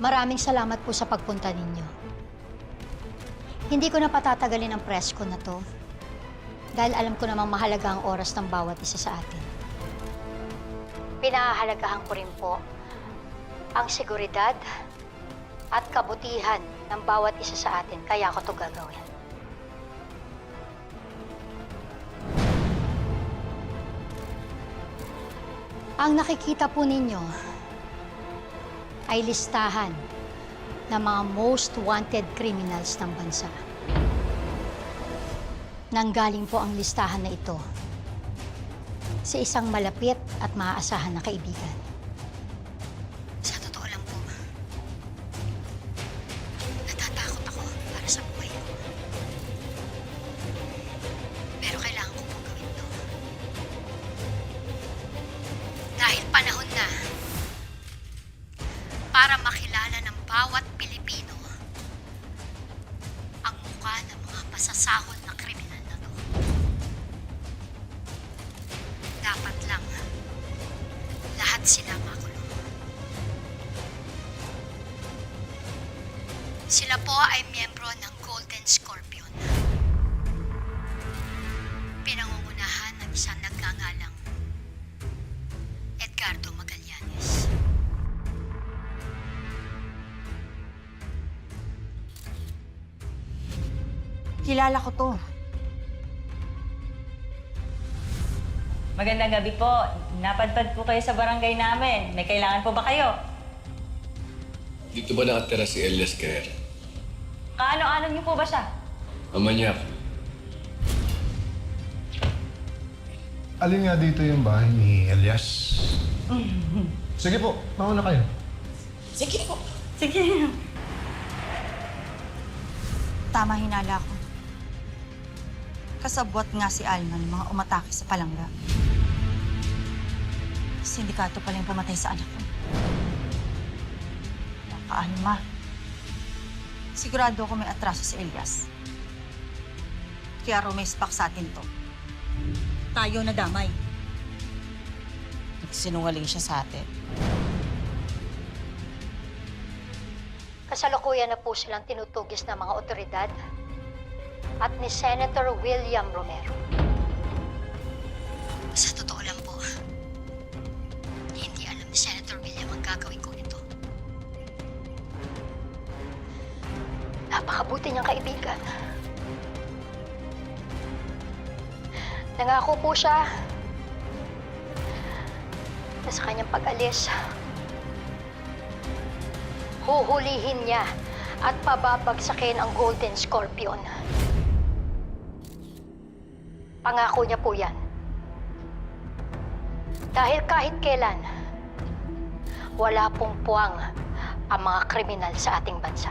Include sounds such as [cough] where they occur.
Maraming salamat po sa pagpunta ninyo. Hindi ko na patatagalin ang press ko na to dahil alam ko namang mahalaga ang oras ng bawat isa sa atin. Pinahahalagahan ko rin po ang seguridad at kabutihan ng bawat isa sa atin kaya ako to gagawin. Ang nakikita po ninyo ay listahan ng mga most wanted criminals ng bansa. Nanggaling po ang listahan na ito sa isang malapit at maaasahan na kaibigan. Pasasahol na kriminal na to. Dapat lang lahat sila makulong. Sila po ay miyembro ng Kilala ko to. Magandang gabi po. Napadpad po kayo sa barangay namin. May kailangan po ba kayo? Dito ba nakatira si Elias Guerrero? Kaano-ano niyo po ba siya? Amanyak. Alin nga dito yung bahay ni Elias? [laughs] Sige po, mauna kayo. Sige po. Sige. Tama hinala ko. Kasabwat nga si Alma ng mga umatake sa palangga. Sindikato pala yung pumatay sa anak ko. Naka-Alma. Sigurado ako may atraso si Elias. Kaya rumespak sa atin to. Tayo na damay. Sinungaling siya sa atin. Kasalukuyan na po silang tinutugis ng mga otoridad at ni Senator William Romero. Sa totoo lang po, hindi alam ni Senator William ang gagawin ko ito. Napakabuti niyang kaibigan. Nangako po siya na sa kanyang pag-alis, huhulihin niya at pababagsakin ang Golden Scorpion. Pangako niya po yan. Dahil kahit kailan, wala pong puwang ang mga kriminal sa ating bansa.